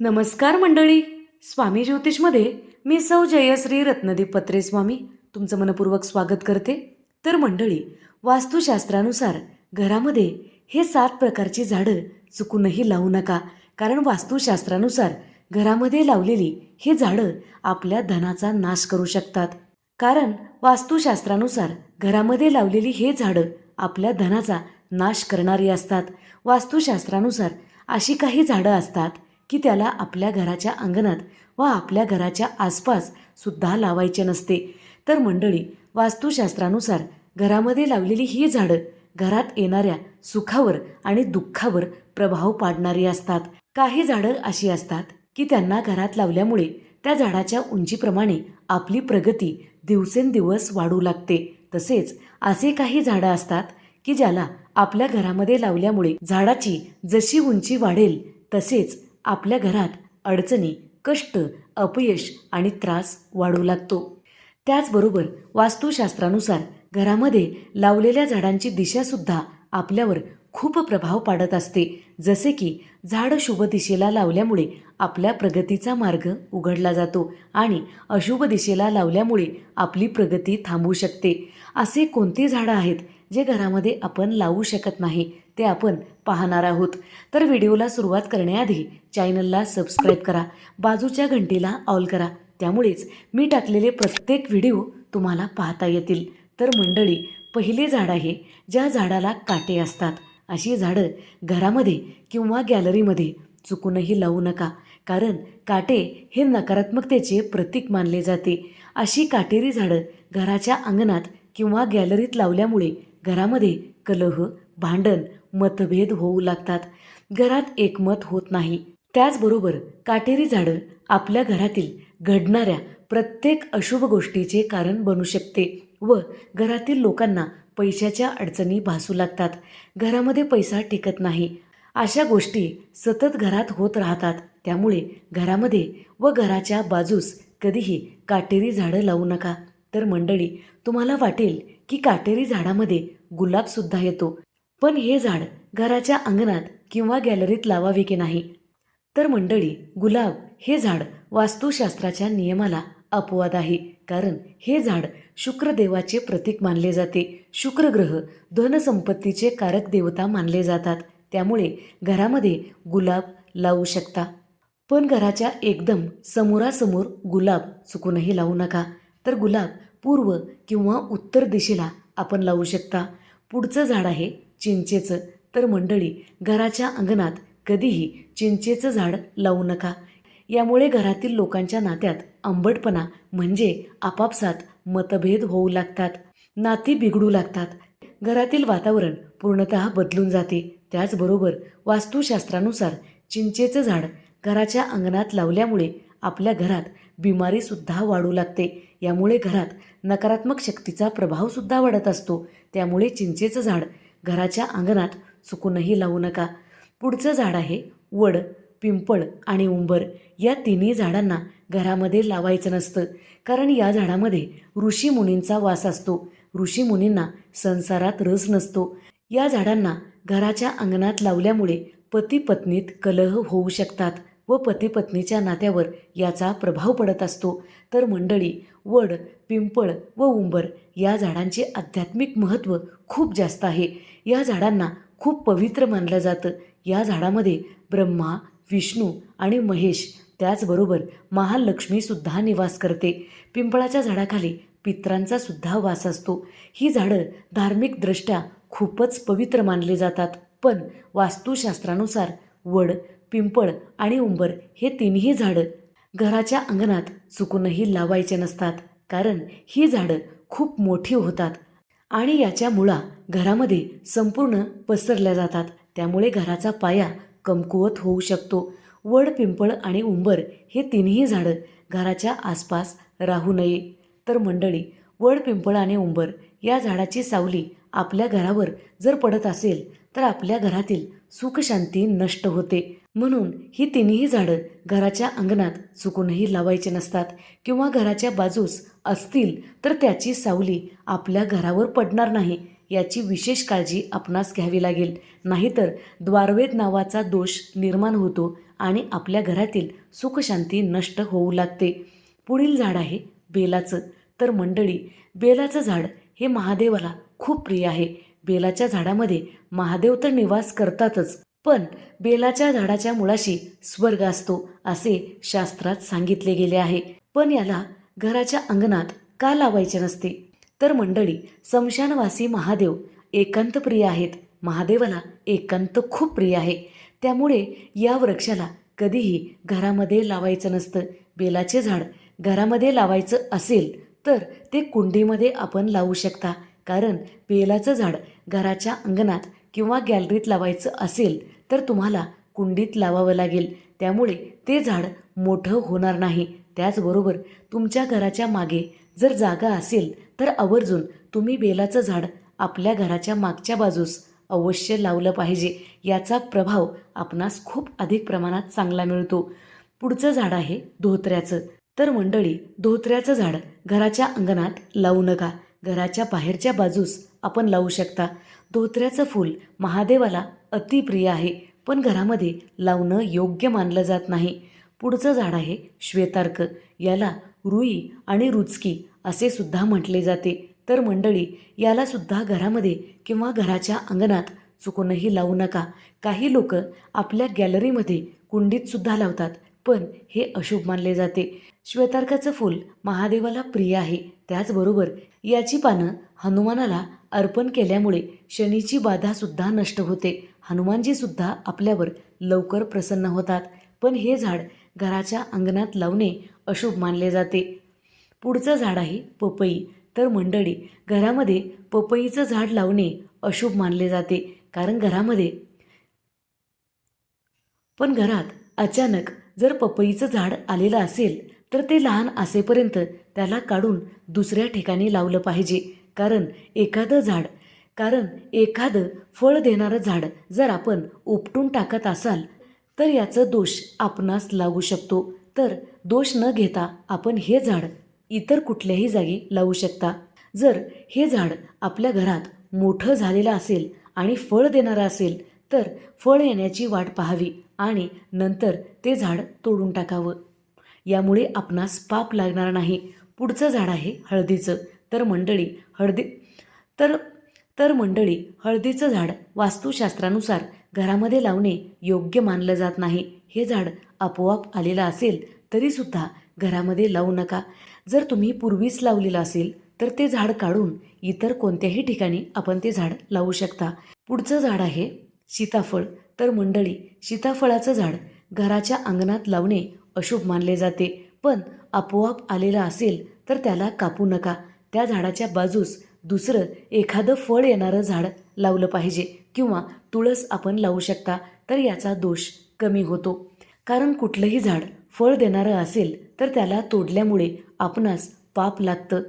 नमस्कार मंडळी. स्वामी ज्योतिषमध्ये मी सौ जयश्री रत्नदीप पत्रे स्वामी तुमचं मनपूर्वक स्वागत करते. तर मंडळी वास्तुशास्त्रानुसार घरामध्ये हे सात प्रकारची झाडं चुकूनही लावू नका. कारण वास्तुशास्त्रानुसार घरामध्ये लावलेली ही झाडं आपल्या धनाचा नाश करू शकतात. कारण वास्तुशास्त्रानुसार घरामध्ये लावलेली हे झाडं आपल्या धनाचा नाश करणारी असतात. वास्तुशास्त्रानुसार अशी काही झाडं असतात की त्याला आपल्या घराच्या अंगणात व आपल्या घराच्या आसपास सुद्धा लावायचे नसते. तर मंडळी वास्तुशास्त्रानुसार घरामध्ये लावलेली ही झाडं घरात येणाऱ्या सुखावर आणि दुःखावर प्रभाव पाडणारी असतात. काही झाडं अशी असतात की त्यांना घरात लावल्यामुळे त्या झाडाच्या उंचीप्रमाणे आपली प्रगती दिवसेंदिवस वाढू लागते. तसेच असे काही झाडं असतात की ज्याला आपल्या घरामध्ये लावल्यामुळे झाडाची जशी उंची वाढेल तसेच आपल्या घरात अडचणी कष्ट अपयश आणि त्रास वाढू लागतो. त्याचबरोबर वास्तुशास्त्रानुसार घरामध्ये लावलेल्या झाडांची दिशासुद्धा आपल्यावर खूप प्रभाव पाडत असते. जसे की झाड शुभ दिशेला लावल्यामुळे आपल्या प्रगतीचा मार्ग उघडला जातो आणि अशुभ दिशेला लावल्यामुळे आपली प्रगती थांबू शकते. असे कोणती झाडं आहेत जे घरामध्ये आपण लावू शकत नाही ते आपण पाहणार आहोत. तर व्हिडिओला सुरुवात करण्याआधी चॅनलला सबस्क्राईब करा बाजूच्या घंटीला ऑल करा. त्यामुळेच मी टाकलेले प्रत्येक व्हिडिओ तुम्हाला पाहता येतील. तर मंडळी पहिले झाड आहे ज्या झाडाला काटे असतात. अशी झाडं घरामध्ये किंवा गॅलरीमध्ये चुकूनही लावू नका कारण काटे हे नकारात्मकतेचे प्रतीक मानले जाते. अशी काटेरी झाडं घराच्या अंगणात किंवा गॅलरीत लावल्यामुळे घरामध्ये कलह भांडण मतभेद होऊ लागतात. घरात एकमत होत नाही. त्याचबरोबर काटेरी झाडं आपल्या घरातील घडणाऱ्या प्रत्येक अशुभ गोष्टीचे कारण बनू शकते व घरातील लोकांना पैशाच्या अडचणी भासू लागतात. घरामध्ये पैसा टिकत नाही. अशा गोष्टी सतत घरात होत राहतात. त्यामुळे घरामध्ये व घराच्या बाजूस कधीही काटेरी झाडं लावू नका. तर मंडळी तुम्हाला वाटेल की काटेरी झाडामध्ये गुलाबसुद्धा येतो. पण हे झाड घराच्या अंगणात किंवा गॅलरीत लावावे की नाही? तर मंडळी गुलाब हे झाड वास्तुशास्त्राच्या नियमाला अपवाद आहे. कारण हे झाड शुक्रदेवाचे प्रतीक मानले जाते. शुक्रग्रह धनसंपत्तीचे कारक देवता मानले जातात. त्यामुळे घरामध्ये गुलाब लावू शकता. पण घराच्या एकदम समोरासमोर गुलाब चुकूनही लावू नका. तर गुलाब पूर्व किंवा उत्तर दिशेला आपण लावू शकता. पुढचं झाड आहे चिंचेचं. तर मंडळी घराच्या अंगणात कधीही चिंचेचं झाड लावू नका. यामुळे घरातील लोकांच्या नात्यात आंबटपणा म्हणजे आपापसात मतभेद होऊ लागतात. नाती बिघडू लागतात. घरातील वातावरण पूर्णतः बदलून जाते. त्याचबरोबर वास्तुशास्त्रानुसार चिंचेचं झाड घराच्या अंगणात लावल्यामुळे आपल्या घरात बिमारीसुद्धा वाढू लागते. यामुळे घरात नकारात्मक शक्तीचा प्रभावसुद्धा वाढत असतो. त्यामुळे चिंचेचं झाड घराच्या अंगणात चुकूनही लावू नका. पुढचं झाड आहे वड पिंपळ आणि उंबर. या तिन्ही झाडांना घरामध्ये लावायचं नसतं. कारण या झाडामध्ये ऋषीमुनींचा वास असतो. ऋषीमुनींना संसारात रस नसतो. या झाडांना घराच्या अंगणात लावल्यामुळे पती पत्नीत कलह होऊ शकतात व पती पत्नीच्या नात्यावर याचा प्रभाव पडत असतो. तर मंडळी वड पिंपळ व उंबर या झाडांचे आध्यात्मिक महत्त्व खूप जास्त आहे. या झाडांना खूप पवित्र मानलं जातं. या झाडामध्ये ब्रह्मा विष्णू आणि महेश त्याचबरोबर महालक्ष्मीसुद्धा निवास करते. पिंपळाच्या झाडाखाली पित्रांचा सुद्धा वास असतो. ही झाडं धार्मिकदृष्ट्या खूपच पवित्र मानली जातात. पण वास्तुशास्त्रानुसार वड पिंपळ आणि उंबर हे तिन्ही झाडं घराच्या अंगणात चुकूनही लावायचे नसतात कारण ही झाडं खूप मोठी होतात आणि याच्या मुळा घरामध्ये संपूर्ण पसरल्या जातात. त्यामुळे घराचा पाया कमकुवत होऊ शकतो. वड पिंपळ आणि उंबर हे तिन्ही झाडं घराच्या आसपास राहू नये. तर मंडळी वड पिंपळ आणि उंबर या झाडाची सावली आपल्या घरावर जर पडत असेल तर आपल्या घरातील सुखशांती नष्ट होते. म्हणून ही तिन्ही झाडं घराच्या अंगणात चुकूनही लावायचे नसतात किंवा घराच्या बाजूस असतील तर त्याची सावली आपल्या घरावर पडणार नाही याची विशेष काळजी आपणास घ्यावी लागेल. नाहीतर द्वारवेद नावाचा दोष निर्माण होतो आणि आपल्या घरातील सुखशांती नष्ट होऊ लागते. पुढील झाड आहे बेलाचं. तर मंडळी बेलाचं झाड हे महादेवाला खूप प्रिय आहे. बेलाच्या झाडामध्ये महादेव तर निवास करतातच पण बेलाच्या झाडाच्या मुळाशी स्वर्ग असतो असे शास्त्रात सांगितले गेले आहे. पण याला घराच्या अंगणात का लावायचे नसते? तर मंडळी समशानवासी महादेव एकांत प्रिय आहेत. महादेवाला एकांत खूप प्रिय आहे. त्यामुळे या वृक्षाला कधीही घरामध्ये लावायचं नसतं. बेलाचे झाड घरामध्ये लावायचं असेल तर ते कुंडीमध्ये आपण लावू शकता. कारण बेलाचं झाड घराच्या अंगणात किंवा गॅलरीत लावायचं असेल तर तुम्हाला कुंडीत लावावं लागेल. त्यामुळे ते झाड मोठं होणार नाही. त्याचबरोबर तुमच्या घराच्या मागे जर जागा असेल तर आवर्जून तुम्ही बेलाचं झाड आपल्या घराच्या मागच्या बाजूस अवश्य लावलं पाहिजे. याचा प्रभाव आपणास खूप अधिक प्रमाणात चांगला मिळतो. पुढचं झाड आहे धोत्र्याचं. तर मंडळी धोत्र्याचं झाड घराच्या अंगणात लावू नका. घराच्या बाहेरच्या बाजूस आपण लावू शकता. धोत्र्याचं फूल महादेवाला अतिप्रिय आहे पण घरामध्ये लावणं योग्य मानलं जात नाही. पुढचं झाड आहे श्वेतार्क. याला रुई आणि रुचकी असे सुद्धा म्हटले जाते. तर मंडळी याला सुद्धा घरामध्ये किंवा घराच्या अंगणात चुकूनही लावू नका. काही लोक आपल्या गॅलरीमध्ये कुंडीत सुद्धा लावतात पण हे अशुभ मानले जाते. श्वेतार्काचं फूल महादेवाला प्रिय आहे त्याचबरोबर याची पानं हनुमानाला अर्पण केल्यामुळे शनीची बाधासुद्धा नष्ट होते. हनुमानजीसुद्धा आपल्यावर लवकर प्रसन्न होतात. पण हे झाड घराच्या अंगणात लावणे अशुभ मानले जाते. पुढचं झाड आहे पपई. तर मंडळी घरामध्ये पपईचं झाड लावणे अशुभ मानले जाते. कारण घरामध्ये पण घरात अचानक जर पपईचं झाड आलेलं असेल तर ते लहान असेपर्यंत त्याला काढून दुसऱ्या ठिकाणी लावलं पाहिजे. कारण एखादं झाड कारण एखादं फळ देणारं झाड जर आपण उपटून टाकत असाल तर याचं दोष आपणास लागू शकतो. तर दोष न घेता आपण हे झाड इतर कुठल्याही जागी लावू शकता. जर हे झाड आपल्या घरात मोठं झालेलं असेल आणि फळ देणारं असेल तर फळ येण्याची वाट पाहावी आणि नंतर ते झाड तोडून टाकावं. यामुळे आपणास पाप लागणार नाही. पुढचं झाड आहे हळदीचं. तर मंडळी हळदी तर तर मंडळी हळदीचं झाड वास्तुशास्त्रानुसार घरामध्ये लावणे योग्य मानलं जात नाही. हे झाड आपोआप आलेलं असेल तरीसुद्धा घरामध्ये लावू नका. जर तुम्ही पूर्वीच लावलेलं असेल तर ते झाड काढून इतर कोणत्याही ठिकाणी आपण ते झाड लावू शकता. पुढचं झाड आहे सीताफळ. तर मंडळी सीताफळाचं झाड घराच्या अंगणात लावणे अशुभ मानले जाते. पण आपोआप आलेलं असेल तर त्याला कापू नका. त्या झाडाच्या बाजूस दुसरं एखादं फळ येणारं झाड लावलं पाहिजे किंवा तुळस आपण लावू शकता तर याचा दोष कमी होतो. कारण कुठलंही झाड फळ देणारं असेल तर त्याला तोडल्यामुळे आपणास पाप लागतं.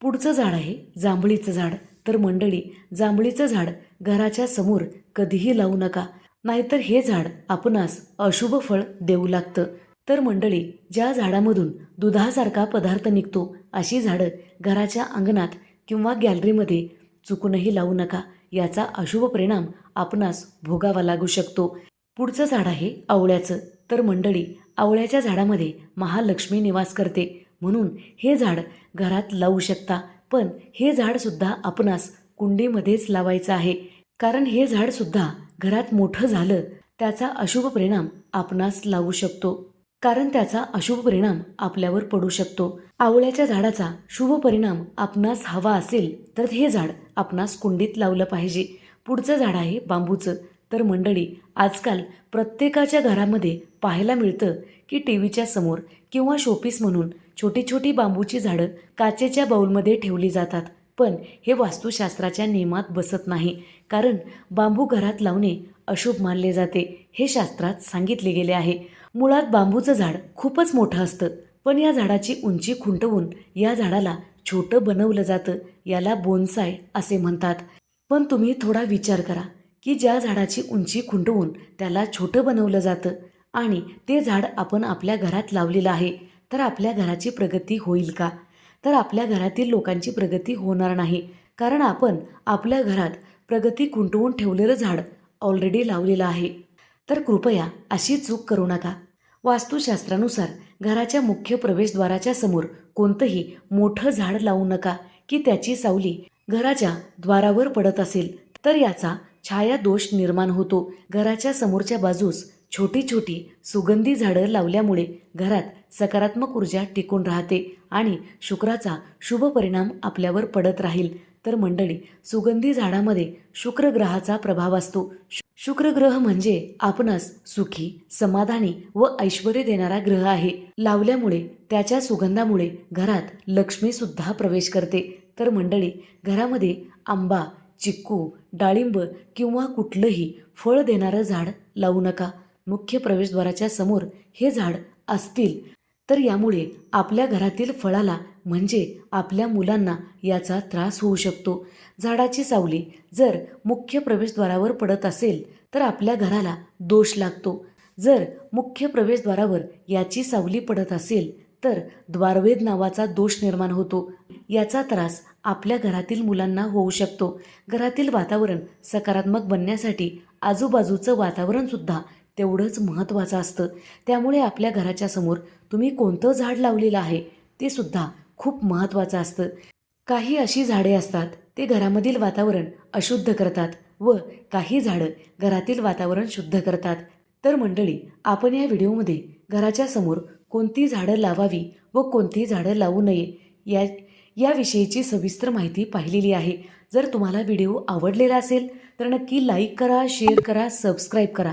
पुढचं झाड आहे जांभळीचं झाड. तर मंडळी जांभळीचं झाड घराच्या समोर कधीही लावू नका. नाहीतर हे झाड आपणास अशुभ फळ देऊ लागतं. तर मंडळी ज्या झाडामधून दुधासारखा पदार्थ निघतो अशी झाडं घराच्या अंगणात किंवा गॅलरीमध्ये चुकूनही लावू नका. याचा अशुभ परिणाम आपणास भोगावा लागू शकतो. पुढचं झाड आहे आवळ्याचं. तर मंडळी आवळ्याच्या झाडामध्ये महालक्ष्मी निवास करते. म्हणून हे झाड घरात लावू शकता. पण हे झाडसुद्धा आपणास कुंडीमध्येच लावायचं आहे. कारण हे झाडसुद्धा घरात मोठं झालं त्याचा अशुभ परिणाम आपणास लावू शकतो. कारण त्याचा अशुभ परिणाम आपल्यावर पडू शकतो. आवळ्याच्या झाडाचा शुभ परिणाम आपणास हवा असेल तर हे झाड आपणास कुंडीत लावलं पाहिजे. पुढचं झाड आहे बांबूचं. तर मंडळी आजकाल प्रत्येकाच्या घरामध्ये पाहायला मिळतं की टी व्हीच्या समोर किंवा शोपीस म्हणून छोटी छोटी बांबूची झाडं काचेच्या बाऊलमध्ये ठेवली जातात. पण हे वास्तुशास्त्राच्या नियमात बसत नाही कारण बांबू घरात लावणे अशुभ मानले जाते हे शास्त्रात सांगितले गेले आहे. मुळात बांबूचं झाड खूपच मोठं असतं. पण या झाडाची उंची खुंटवून या झाडाला छोटं बनवलं जातं याला बोनसाय असे म्हणतात. पण तुम्ही थोडा विचार करा की ज्या झाडाची उंची खुंटवून त्याला छोटं बनवलं जातं आणि ते झाड आपण आपल्या घरात लावलेलं आहे तर आपल्या घराची प्रगती होईल का? तर आपल्या घरातील लोकांची प्रगती होणार नाही कारण आपण आपल्या घरात प्रगती खुंटवून ठेवलेलं झाड ऑलरेडी लावलेलं आहे. तर कृपया अशी चूक करू नका. वास्तुशास्त्रानुसार घराच्या मुख्य प्रवेशद्वाराच्या समोर कोणतंही मोठं झाड लावू नका की त्याची सावली घराच्या द्वारावर पडत असेल तर याचा छाया दोष निर्माण होतो. घराच्या समोरच्या बाजूस छोटी छोटी सुगंधी झाडं लावल्यामुळे घरात सकारात्मक ऊर्जा टिकून राहते आणि शुक्राचा शुभ परिणाम आपल्यावर पडत राहील. तर मंडळी सुगंधी झाडामध्ये शुक्र ग्रहाचा प्रभाव असतो. शुक्रग्रह शुक्र ग्रह म्हणजे आपणास सुखी समाधानी व ऐश्वर देणारा ग्रह आहे. लावल्यामुळे त्याच्या सुगंधामुळे घरात लक्ष्मी सुद्धा प्रवेश करते. तर मंडळी घरामध्ये आंबा चिक्कू डाळिंब किंवा कुठलंही फळ देणारं झाड लावू नका. मुख्य प्रवेशद्वाराच्या समोर हे झाड असतील. तर यामुळे आपल्या घरातील फळाला म्हणजे आपल्या मुलांना याचा त्रास होऊ शकतो. झाडाची सावली जर मुख्य प्रवेशद्वारावर पडत असेल तर आपल्या घराला दोष लागतो. जर मुख्य प्रवेशद्वारावर याची सावली पडत असेल तर द्वारवेद नावाचा दोष निर्माण होतो. याचा त्रास आपल्या घरातील मुलांना होऊ शकतो. घरातील वातावरण सकारात्मक बनण्यासाठी आजूबाजूचं वातावरणसुद्धा तेवढंच महत्त्वाचं असतं. त्यामुळे आपल्या घराच्या समोर तुम्ही कोणतं झाड लावलेलं आहे ते सुद्धा खूप महत्त्वाचं असतं. काही अशी झाडे असतात ते घरामधील वातावरण अशुद्ध करतात व काही झाडं घरातील वातावरण शुद्ध करतात. तर मंडळी आपण या व्हिडिओमध्ये घराच्या समोर कोणती झाडं लावावी व कोणती झाडं लावू नये या याविषयीची सविस्तर माहिती पाहिलेली आहे. जर तुम्हाला व्हिडिओ आवडलेला असेल तर नक्की लाईक करा शेअर करा सबस्क्राईब करा.